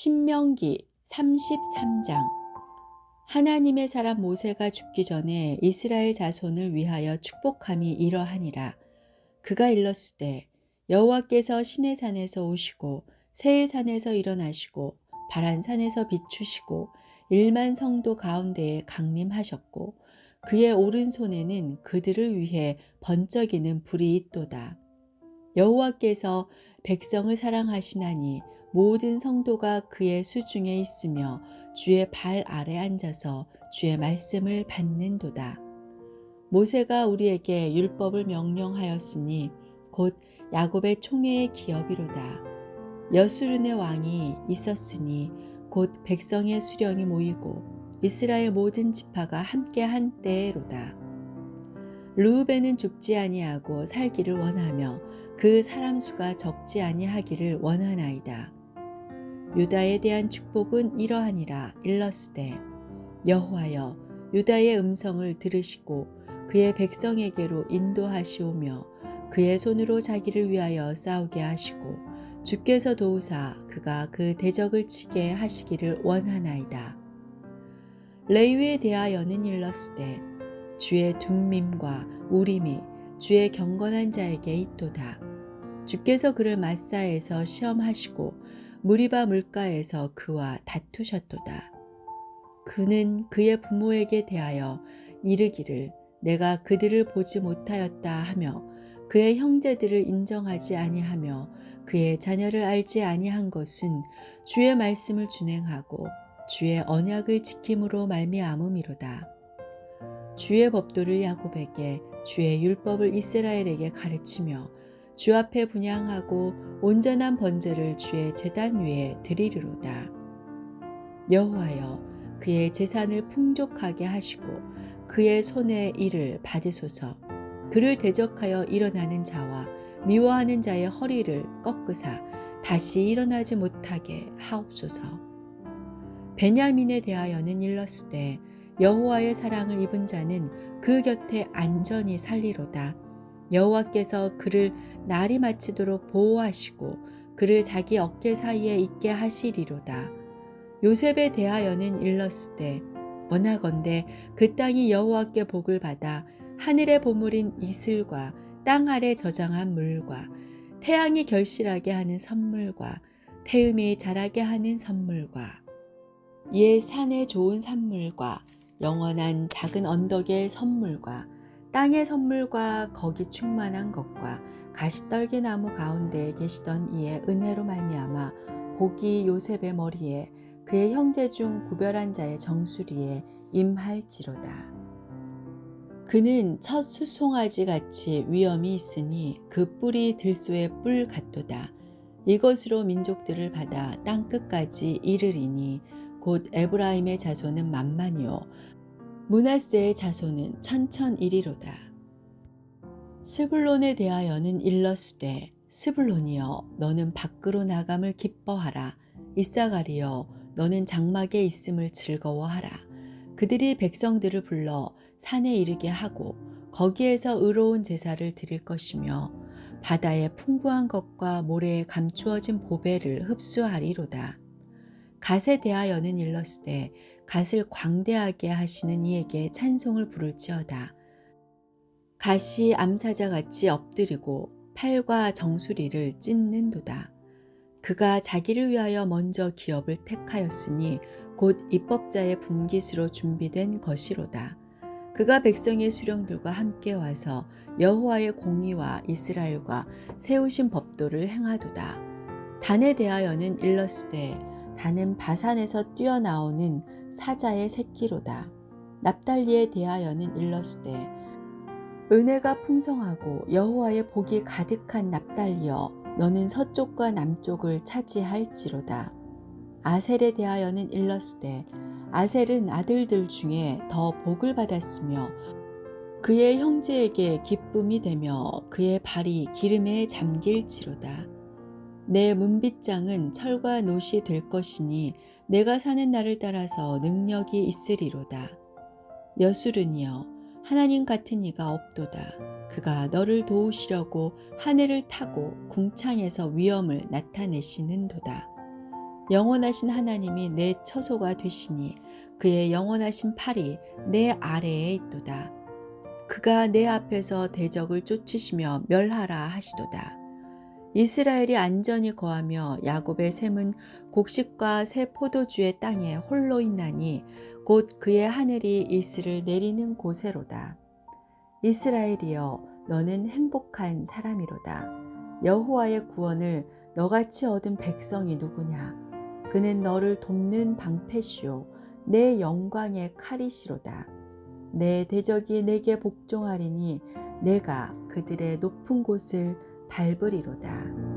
신명기 33장 하나님의 사람 모세가 죽기 전에 이스라엘 자손을 위하여 축복함이 이러하니라. 그가 일렀으되 여호와께서 시내 산에서 오시고 세일 산에서 일어나시고 바란 산에서 비추시고 일만 성도 가운데에 강림하셨고 그의 오른손에는 그들을 위해 번쩍이는 불이 있도다. 여호와께서 백성을 사랑하시나니 모든 성도가 그의 수중에 있으며 주의 발 아래 앉아서 주의 말씀을 받는도다. 모세가 우리에게 율법을 명령하였으니 곧 야곱의 총회의 기업이로다. 여수른의 왕이 있었으니 곧 백성의 수령이 모이고 이스라엘 모든 지파가 함께 한 때로다. 르우벤은 죽지 아니하고 살기를 원하며 그 사람 수가 적지 아니하기를 원하나이다. 유다에 대한 축복은 이러하니라 일러스되 여호와여 유다의 음성을 들으시고 그의 백성에게로 인도하시오며 그의 손으로 자기를 위하여 싸우게 하시고 주께서 도우사 그가 그 대적을 치게 하시기를 원하나이다. 레위에 대하여는 일러스되 주의 둠밈과 우림이 주의 경건한 자에게 있도다. 주께서 그를 마사에서 시험하시고 무리바 물가에서 그와 다투셨도다. 그는 그의 부모에게 대하여 이르기를 내가 그들을 보지 못하였다 하며 그의 형제들을 인정하지 아니하며 그의 자녀를 알지 아니한 것은 주의 말씀을 준행하고 주의 언약을 지킴으로 말미암음이로다. 주의 법도를 야곱에게 주의 율법을 이스라엘에게 가르치며 주 앞에 분양하고 온전한 번제를 주의 제단 위에 드리리로다. 여호와여 그의 재산을 풍족하게 하시고 그의 손의 일을 받으소서. 그를 대적하여 일어나는 자와 미워하는 자의 허리를 꺾으사 다시 일어나지 못하게 하옵소서. 베냐민에 대하여는 일렀으되 여호와의 사랑을 입은 자는 그 곁에 안전히 살리로다. 여호와께서 그를 날이 마치도록 보호하시고 그를 자기 어깨 사이에 있게 하시리로다. 요셉에 대하여는 일렀으되 원하건대 그 땅이 여호와께 복을 받아 하늘의 보물인 이슬과 땅 아래 저장한 물과 태양이 결실하게 하는 선물과 태음이 자라게 하는 선물과 예 산의 좋은 산물과 영원한 작은 언덕의 선물과 땅의 선물과 거기 충만한 것과 가시떨기 나무 가운데에 계시던 이의 은혜로 말미암아 복이 요셉의 머리에 그의 형제 중 구별한 자의 정수리에 임할지로다. 그는 첫 수송아지 같이 위엄이 있으니 그 뿔이 들소의 뿔 같도다. 이것으로 민족들을 받아 땅 끝까지 이르리니 곧 에브라임의 자손은 만만이요 문하세의 자손은 천천이리로다. 스불론에 대하여는 일러스되 스불론이여 너는 밖으로 나감을 기뻐하라 이사가리여 너는 장막에 있음을 즐거워하라 그들이 백성들을 불러 산에 이르게 하고 거기에서 의로운 제사를 드릴 것이며 바다의 풍부한 것과 모래에 감추어진 보배를 흡수하리로다. 갓에 대하여는 일렀으되 갓을 광대하게 하시는 이에게 찬송을 부를지어다. 갓이 암사자같이 엎드리고 팔과 정수리를 찢는도다. 그가 자기를 위하여 먼저 기업을 택하였으니 곧 입법자의 분깃으로 준비된 것이로다. 그가 백성의 수령들과 함께 와서 여호와의 공의와 이스라엘과 세우신 법도를 행하도다. 단에 대하여는 일러스되 단은 바산에서 뛰어나오는 사자의 새끼로다. 납달리에 대하여는 일러스되 은혜가 풍성하고 여호와의 복이 가득한 납달리여 너는 서쪽과 남쪽을 차지할지로다. 아셀에 대하여는 일러스되 아셀은 아들들 중에 더 복을 받았으며 그의 형제에게 기쁨이 되며 그의 발이 기름에 잠길지로다. 내 문빗장은 철과 노시 될 것이니 내가 사는 날을 따라서 능력이 있으리로다. 여수르니여 하나님 같은 이가 없도다. 그가 너를 도우시려고 하늘을 타고 궁창에서 위엄을 나타내시는도다. 영원하신 하나님이 내 처소가 되시니 그의 영원하신 팔이 내 아래에 있도다. 그가 내 앞에서 대적을 쫓으시며 멸하라 하시도다. 이스라엘이 안전히 거하며 야곱의 샘은 곡식과 새 포도주의 땅에 홀로 있나니 곧 그의 하늘이 이슬을 내리는 곳에로다. 이스라엘이여 너는 행복한 사람이로다. 여호와의 구원을 너같이 얻은 백성이 누구냐? 그는 너를 돕는 방패시오 내 영광의 칼이시로다. 내 대적이 내게 복종하리니 내가 그들의 높은 곳을 밟으리로다.